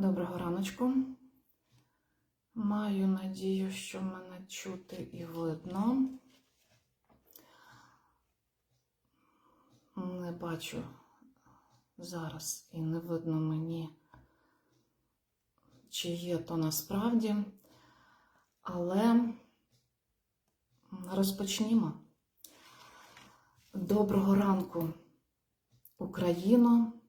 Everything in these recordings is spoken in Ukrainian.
Доброго раночку. Маю надію, що мене чути і видно. Не бачу зараз і не видно мені, чи є то насправді. Але розпочнімо. Доброго ранку, Україно!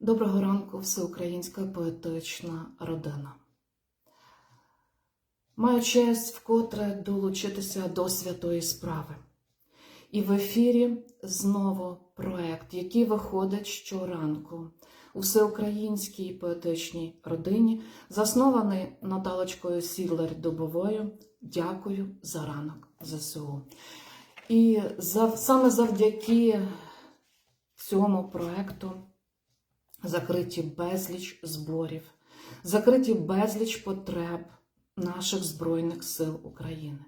Доброго ранку, всеукраїнська поетична родина. Маю честь вкотре долучитися до святої справи. І в ефірі знову проект, який виходить щоранку у всеукраїнській поетичній родині, заснований Наталочкою Сідлер Дубовою. Дякую за ранок ЗСУ. І за, саме завдяки цьому проекту закриті безліч зборів, закриті безліч потреб наших Збройних сил України,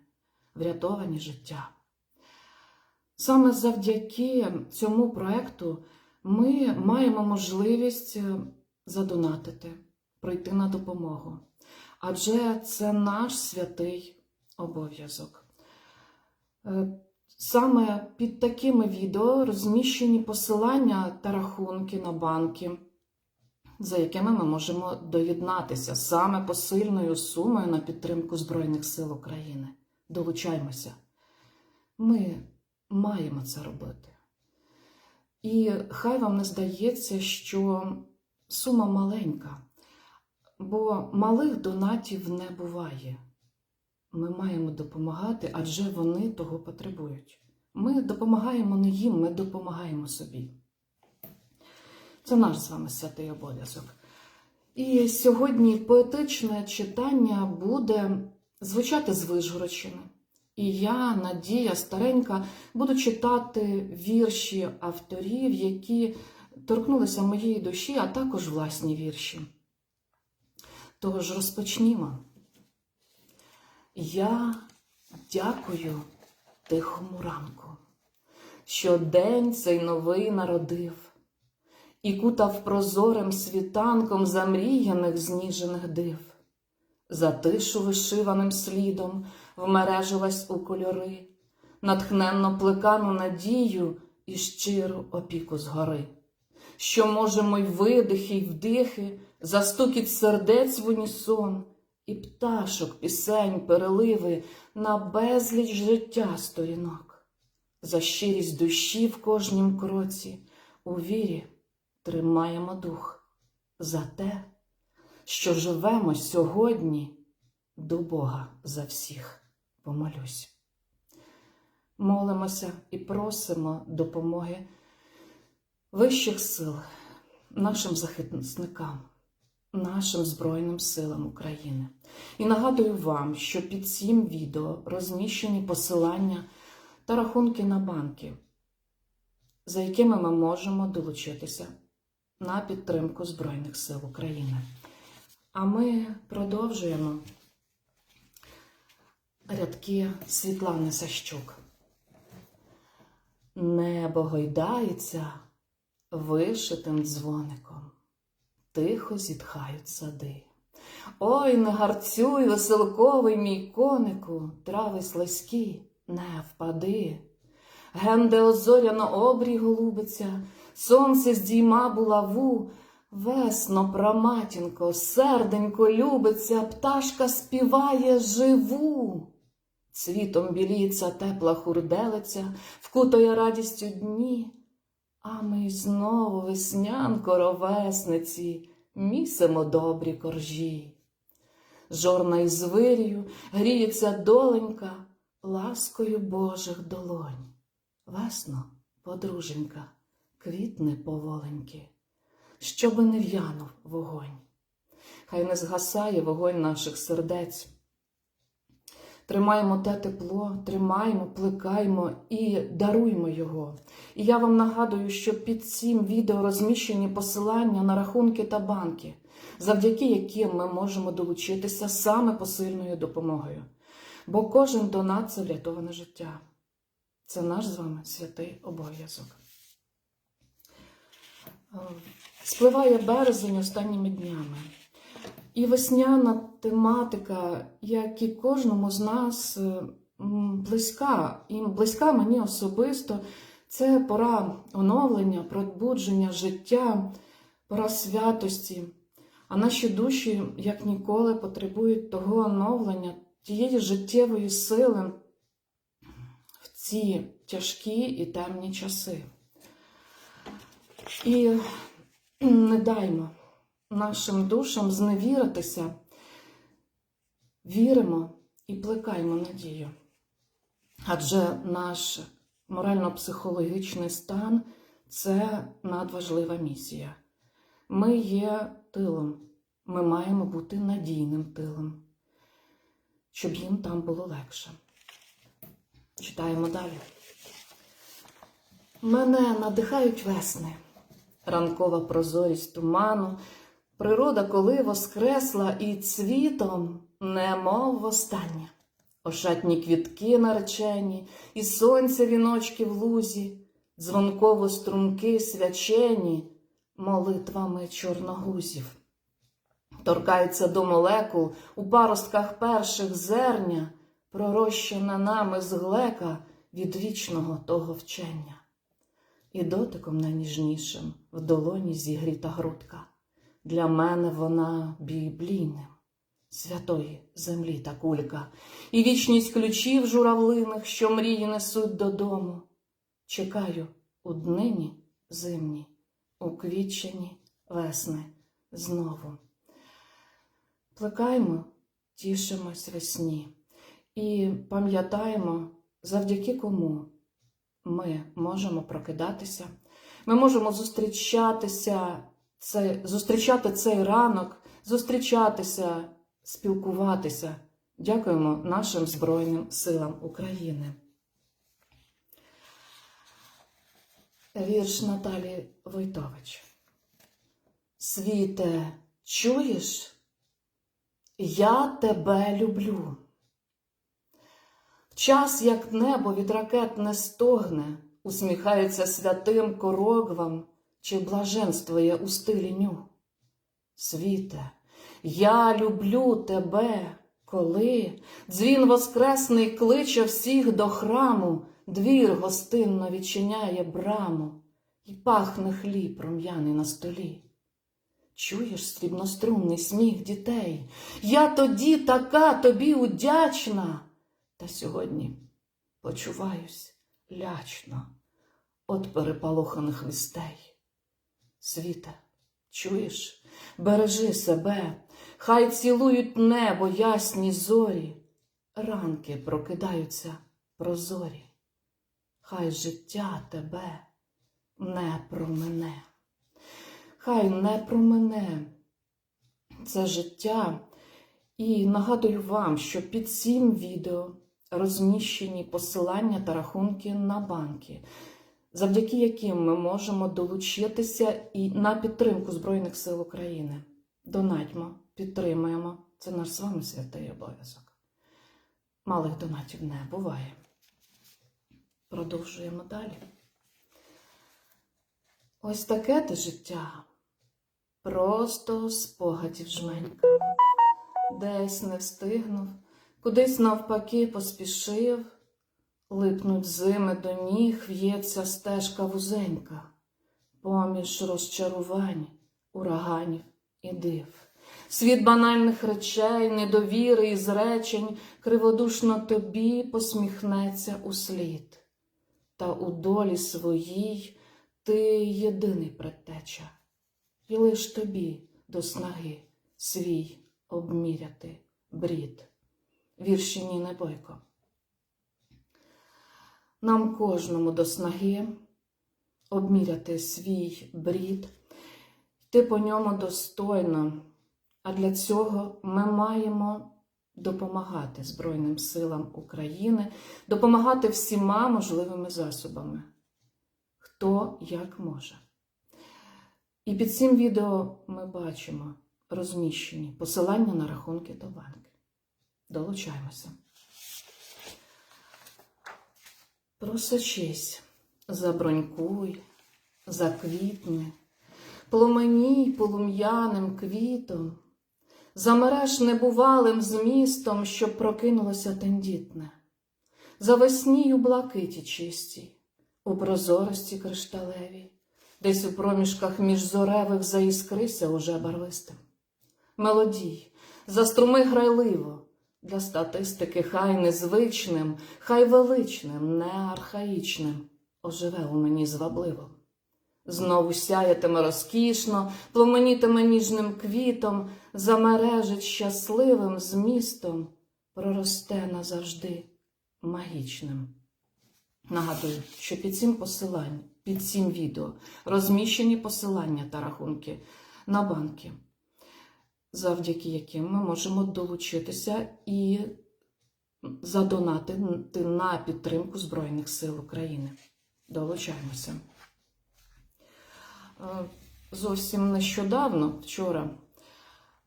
врятовані життя. Саме завдяки цьому проекту ми маємо можливість задонатити, прийти на допомогу. Адже це наш святий обов'язок. Саме під такими відео розміщені посилання та рахунки на банки, за якими ми можемо доєднатися саме посильною сумою на підтримку Збройних сил України. Долучаймося. Ми маємо це робити. І хай вам не здається, що сума маленька, бо малих донатів не буває. Ми маємо допомагати, адже вони того потребують. Ми допомагаємо не їм, ми допомагаємо собі. Це наш з вами святий обов'язок. І сьогодні поетичне читання буде звучати з Вишгородщини. І я, Надія Старенька, буду читати вірші авторів, які торкнулися моєї душі, а також власні вірші. Тож розпочнімо. Я дякую тихому ранку, що день цей новий народив і кутав прозорим світанком замріяних зніжених див. За тишу вишиваним слідом вмережилась у кольори, натхненно плекану надію і щиру опіку згори, що можемо й видихи, й вдихи, застукіт сердець в унісон і пташок, пісень, переливи на безліч життя сторінок, за щирість душі в кожнім кроці, у вірі тримаємо дух. За те, що живемо сьогодні до Бога за всіх помолюсь. Молимося і просимо допомоги вищих сил нашим захисникам нашим Збройним силам України. І нагадую вам, що під цим відео розміщені посилання та рахунки на банки, за якими ми можемо долучитися на підтримку Збройних сил України. А ми продовжуємо рядки Світлани Сащук. Небо гойдається вишитим дзвоником тихо зітхають сади. Ой, не гарцюй, веселковий мій конику, трави слизькі, не впади. Генде озоряно обрій голубиться, сонце здійма булаву, весно, праматінко, серденько любиться, пташка співає живу. Цвітом біліться тепла хурделиця, вкутає радістю дні. А ми знову веснянко ровесниці, місимо добрі коржі. Жорна із вирію гріється доленька ласкою Божих долонь. Весно, подруженька, квітне поволеньки, щоби не в'янув вогонь. Хай не згасає вогонь наших сердець. Тримаємо те тепло, тримаємо, плекаємо і даруємо його. І я вам нагадую, що під цим відео розміщені посилання на рахунки та банки, завдяки яким ми можемо долучитися саме посильною допомогою. Бо кожен донат це врятоване життя. Це наш з вами святий обов'язок. Спливає березень останніми днями. І весняна тематика, як і кожному з нас, е, близька, і близька мені особисто. Це пора оновлення, пробудження життя, пора святості. А наші душі, як ніколи, потребують того оновлення, тієї життєвої сили в ці тяжкі і темні часи. І не даймо нашим душам зневіритися, віримо і плекаймо надію. Адже наш морально-психологічний стан це надважлива місія. Ми є тилом, ми маємо бути надійним тилом, щоб їм там було легше. Читаємо далі. Мене надихають весни, ранкова прозорість туману, природа, коли воскресла і цвітом, немов востаннє. Ошатні квітки наречені, і сонця віночки в лузі, дзвонково струмки свячені молитвами чорногузів. Торкаються до молекул у паростках перших зерня, пророщена нами з глека від вічного того вчення. І дотиком найніжнішим в долоні зігріта грудка. Для мене вона біблійним, святої землі та кулька, і вічність ключів журавлиних, що мрії несуть додому. Чекаю у днині зимні, у квітчині весни знову. Плекаймо, тішимось весні і пам'ятаємо, завдяки кому ми можемо прокидатися, ми можемо зустрічатися, це, зустрічати цей ранок, зустрічатися, спілкуватися. Дякуємо нашим Збройним силам України. Вірш Наталі Войтович. Світе, чуєш? Я тебе люблю. Час, як небо від ракет не стогне, усміхається святим корогвам, чи блаженствує у стилі ню. Світе, я люблю тебе, коли дзвін воскресний кличе всіх до храму, двір гостинно відчиняє браму, і пахне хліб рум'яний на столі. Чуєш срібнострунний сміх дітей? Я тоді така тобі удячна. Та сьогодні почуваюсь лячно от переполоханих вістей. Світе, чуєш, бережи себе, хай цілують небо ясні зорі, ранки прокидаються прозорі, хай життя тебе не промене, хай не промене це життя. І нагадую вам, що під цим відео розміщені посилання та рахунки на банки, завдяки яким ми можемо долучитися і на підтримку Збройних сил України. Донатьмо, підтримуємо. Це наш з вами святий обов'язок. Малих донатів не буває. Продовжуємо далі. Ось таке те життя. Просто спогадів жменька. Десь не встигнув, кудись навпаки поспішив, липнуть зими до ніг, в'ється стежка вузенька, поміж розчарувань, ураганів і див. Світ банальних речей, недовіри і зречень криводушно тобі посміхнеться услід. Та у долі своїй ти єдиний предтеча, і лиш тобі до снаги свій обміряти брід. Вірші Ніни Бойко. Нам кожному до снаги обміряти свій брід, йти по ньому достойно, а для цього ми маємо допомагати Збройним силам України, допомагати всіма можливими засобами, хто як може. І під цим відео ми бачимо розміщені посилання на рахунки до банки. Долучаємося. Просочись, забронькуй, заквітни, пломеній полум'яним квітом, замереш небувалим змістом, щоб прокинулося тендітне, за веснію блакиті чистій, у прозорості кришталевій, десь у проміжках між зоревих заіскрися уже барвистим. Мелодій, заструми грайливо, для статистики хай незвичним, хай величним, не архаїчним, оживе у мені звабливо. Знову сяятиме розкішно, пломенітиме ніжним квітом, замережить щасливим змістом, проросте назавжди магічним. Нагадую, що під цим посиланням, під цим відео розміщені посилання та рахунки на банки, завдяки яким ми можемо долучитися і задонатити на підтримку Збройних сил України. Долучаємося. Е, Зовсім нещодавно, вчора,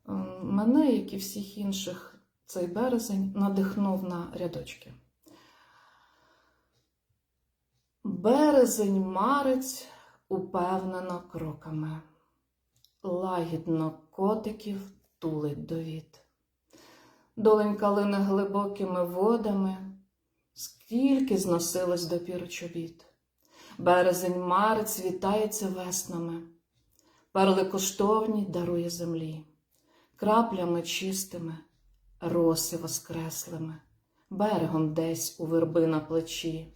е, мене, як і всіх інших, цей березень надихнув на рядочки. Березень марець упевнено кроками, лагідно котиків тулить до віт. Доленька лине глибокими водами, скільки зносилось допіру чобіт. Березень марець вітається веснами, перли коштовні дарує землі, краплями чистими, роси воскреслими, берегом десь у верби на плечі.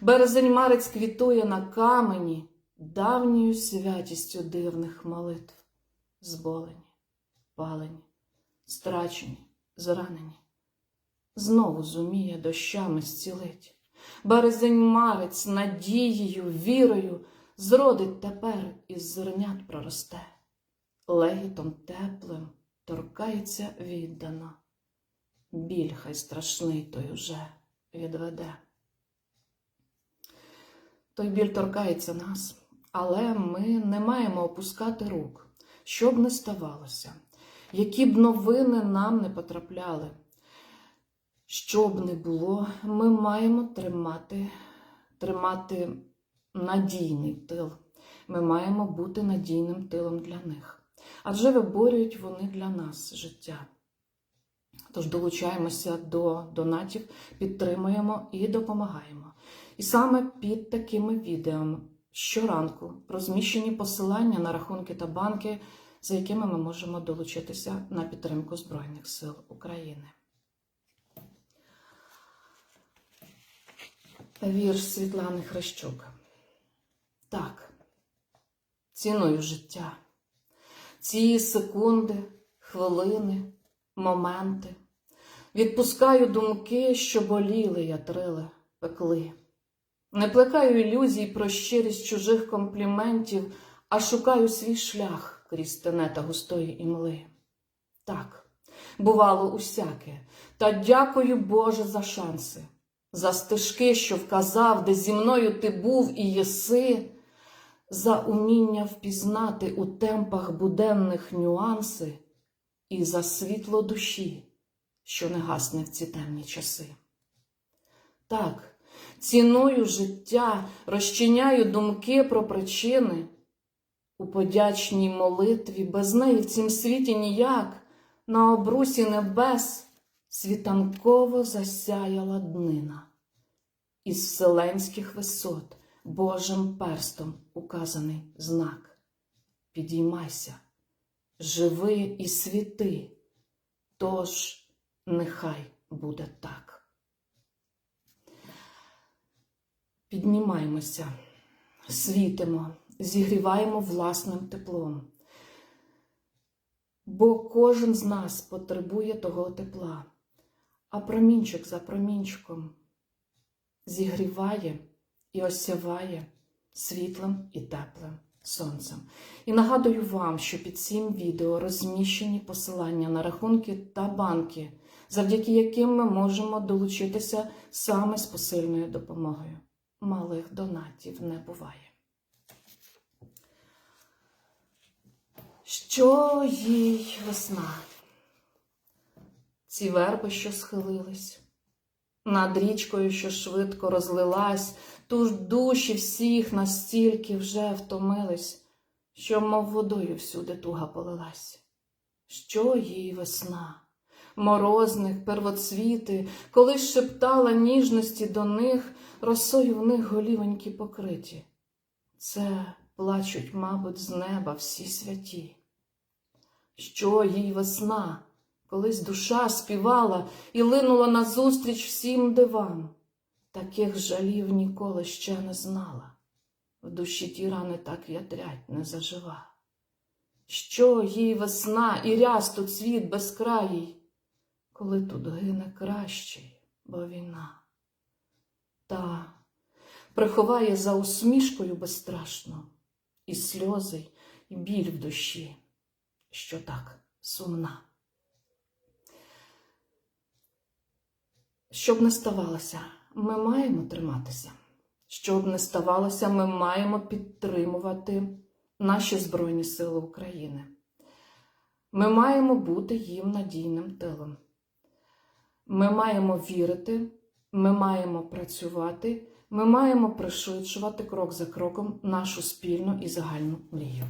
Березень марець квітує на камені давньою святістю дивних молитв, зболені, палені, страчені, зранені, знову зуміє дощами зцілить. Березень марець надією, вірою зродить тепер із зернят проросте, легітом теплим торкається віддано, біль хай страшний той уже відведе. Той біль торкається нас, але ми не маємо опускати рук, що б не ставалося, які б новини нам не потрапляли. Що б не було, ми маємо тримати, тримати надійний тил. Ми маємо бути надійним тилом для них. Адже виборюють вони для нас життя. Тож долучаємося до донатів, підтримуємо і допомагаємо. І саме під такими відео щоранку розміщені посилання на рахунки та банки, за якими ми можемо долучитися на підтримку Збройних сил України. Вірш Світлани Хрещук. Так, ціную життя, ці секунди, хвилини, моменти. Відпускаю думки, що боліли, ятрили, пекли. Не плекаю ілюзій про щирість чужих компліментів, а шукаю свій шлях крізь тенета густої імли. Так, бувало усяке, та дякую Боже за шанси за стежки, що вказав, де зі мною ти був і єси, за уміння впізнати у темпах буденних нюанси і за світло душі, що не гасне в ці темні часи. Так, ціною життя розчиняю думки про причини. У подячній молитві без неї в цім світі ніяк на обрусі небес світанково засяяла днина. Із вселенських висот Божим перстом указаний знак. Підіймайся, живи і світи, тож нехай буде так. Піднімаймося, світимо, зігріваємо власним теплом, бо кожен з нас потребує того тепла а промінчик за промінчиком зігріває і осяває світлим і теплим сонцем. І нагадую вам, що під цим відео розміщені посилання на рахунки та банки, завдяки яким ми можемо долучитися саме з посильною допомогою. Малих донатів не буває. Що їй весна? ці верби, що схилились, над річкою, що швидко розлилась, туж душі всіх настільки вже втомились, що, мов водою всюди туга полилась. Що їй весна, морозних первоцвіти, коли шептала ніжності до них, росою в них голівоньки покриті. Це плачуть, мабуть, з неба всі святі. Що їй весна, колись душа співала і линула назустріч всім дивам. Таких жалів ніколи ще не знала. В душі ті рани так ятрять не зажива. Що їй весна і рясту цвіт безкраїй, коли тут гине кращий, бо війна. Та приховає за усмішкою безстрашно і сльози, і біль в душі, що так сумна. Щоб не ставалося, ми маємо триматися. Щоб не ставалося, ми маємо підтримувати наші Збройні Сили України. Ми маємо бути їм надійним тилом. Ми маємо вірити, ми маємо працювати, ми маємо пришвидшувати крок за кроком нашу спільну і загальну мрію.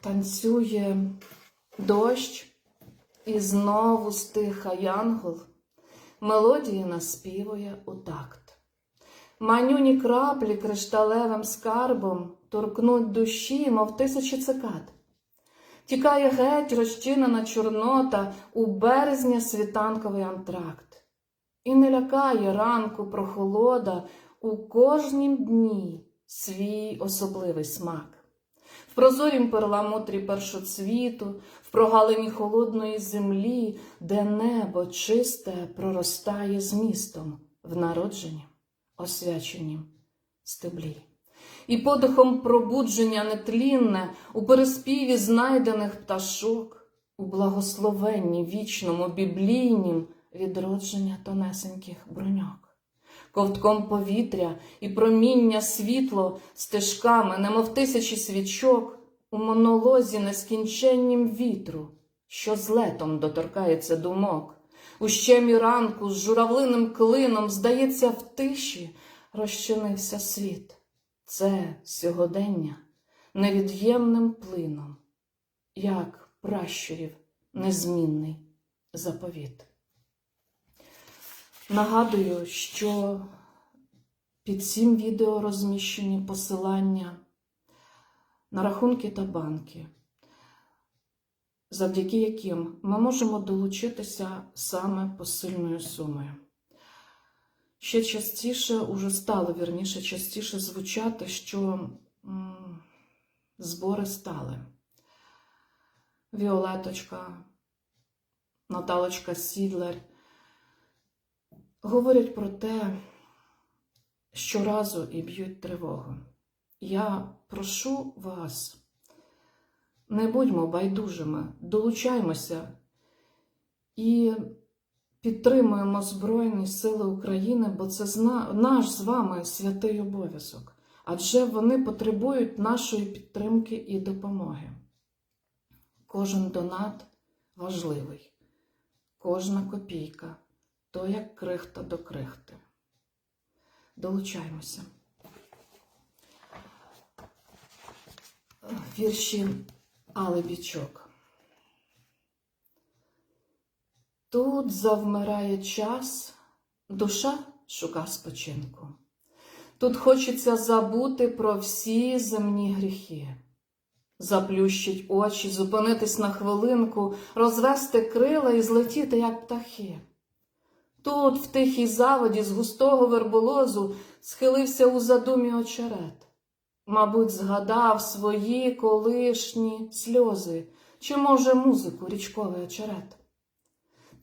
Танцює дощ, і знову стиха янгол, мелодії наспівує у такт. Манюні краплі кришталевим скарбом торкнуть душі, мов тисячі цикад. Тікає геть розчинена чорнота у березня світанковий антракт. І не лякає ранку прохолода у кожнім дні свій особливий смак. В прозорім перламутрі першоцвіту, в прогалині холодної землі, де небо чисте проростає змістом в народженні, освяченім стеблі. І подихом пробудження нетлінне у переспіві знайдених пташок, у благословенні вічному біблійнім відродження тонесеньких броньок ковтком повітря і проміння світло стежками, немов тисячі свічок, у монолозі нескінченнім вітру, що з летом доторкається думок. У щемі ранку з журавлиним клином, здається, в тиші розчинився світ. Це сьогодення невід'ємним плином, як пращурів незмінний заповіт. Нагадую, що під цим відео розміщені посилання на рахунки та банки, завдяки яким ми можемо долучитися саме посильною сумою. Ще частіше, уже стало вірніше, частіше звучати, що збори стали. Віолеточка, Наталочка Сідлер говорять про те, щоразу і б'ють тривогу. Я прошу вас, не будьмо байдужими, долучаймося і підтримуємо Збройні Сили України, бо це наш з вами святий обов'язок, адже вони потребують нашої підтримки і допомоги. Кожен донат важливий, кожна копійка то як крихта до крихти. Долучаємося. Вірші Алебічок. Тут завмирає час, душа шука спочинку. Тут хочеться забути про всі земні гріхи, заплющить очі, зупинитись на хвилинку, розвести крила і злетіти, як птахи. Тут, в тихій заводі з густого верболозу, схилився у задумі очерет. Мабуть, згадав свої колишні сльози, чи, може, музику річковий очерет.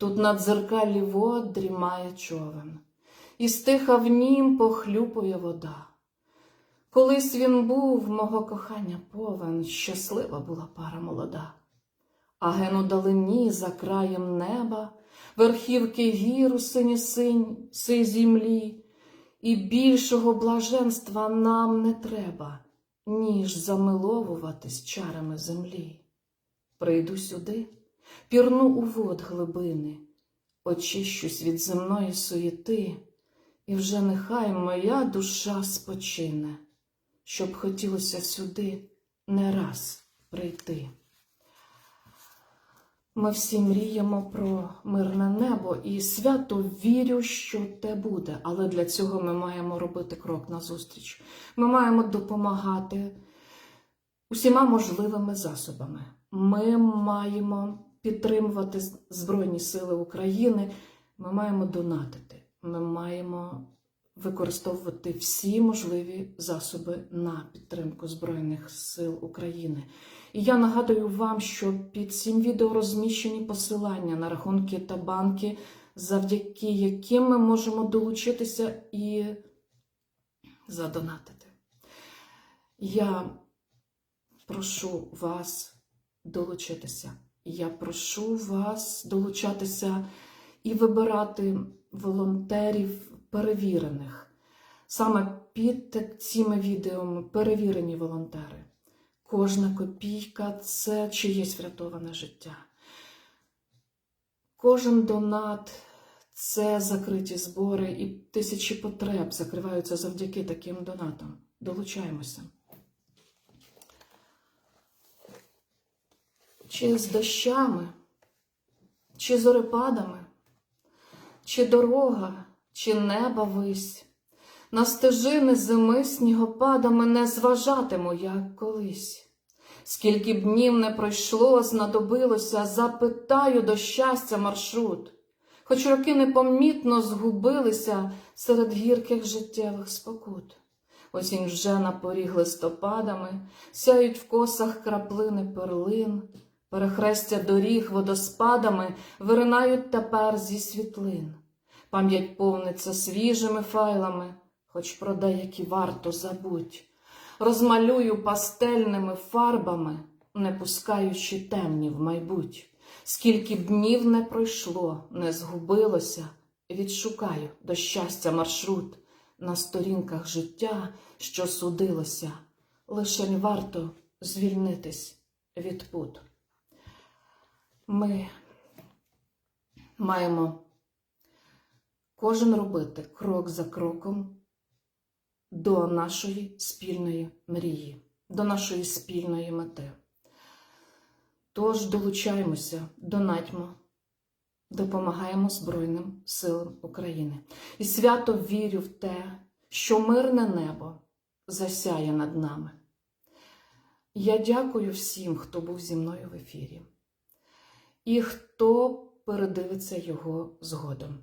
Тут на дзеркалі вод дрімає човен, і стиха в нім похлюпує вода. Колись він був, мого кохання повен, щаслива була пара молода. А ген у далині за краєм неба верхівки гір у сині синь сий землі, і більшого блаженства нам не треба, ніж замиловуватись чарами землі. Прийду сюди, пірну у вод глибини, очищусь від земної суєти І вже нехай моя душа спочине, щоб хотілося сюди не раз прийти. Ми всі мріємо про мирне небо і свято вірю, що те буде. Але для цього ми маємо робити крок назустріч. Ми маємо допомагати усіма можливими засобами. Ми маємо підтримувати Збройні Сили України. Ми маємо донатити. Ми маємо використовувати всі можливі засоби на підтримку Збройних сил України. І я нагадую вам, що під цим відео розміщені посилання на рахунки та банки, завдяки яким ми можемо долучитися і задонатити. Я прошу вас долучитися. Я прошу вас долучатися і вибирати волонтерів перевірених. Саме під цими відео перевірені волонтери. Кожна копійка це чиєсь врятоване життя. Кожен донат це закриті збори, і тисячі потреб закриваються завдяки таким донатам. Долучаємося. Чи з дощами, чи зорепадами, чи дорога, чи неба вись. На стежини зими снігопадами не зважатиму, як колись. Скільки б днів не пройшло, знадобилося, запитаю до щастя маршрут. Хоч роки непомітно згубилися серед гірких життєвих спокут. Осінь вже на поріг листопадами, сяють в косах краплини перлин, перехрестя доріг водоспадами виринають тепер зі світлин. Пам'ять повниться свіжими файлами, хоч про деякі варто забудь. Розмалюю пастельними фарбами, не пускаючи темні в майбуть. Скільки б днів не пройшло, не згубилося, відшукаю до щастя маршрут на сторінках життя, що судилося, лише варто звільнитись від пут. Ми маємо кожен робити крок за кроком до нашої спільної мрії, до нашої спільної мети. Тож долучаємося, донатьмо, допомагаємо Збройним силам України. І свято вірю в те, що мирне небо засяє над нами. Я дякую всім, хто був зі мною в ефірі, і хто передивиться його згодом.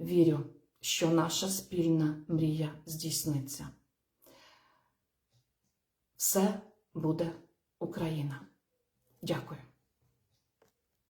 Вірю, що наша спільна мрія здійсниться. Все буде Україна. Дякую.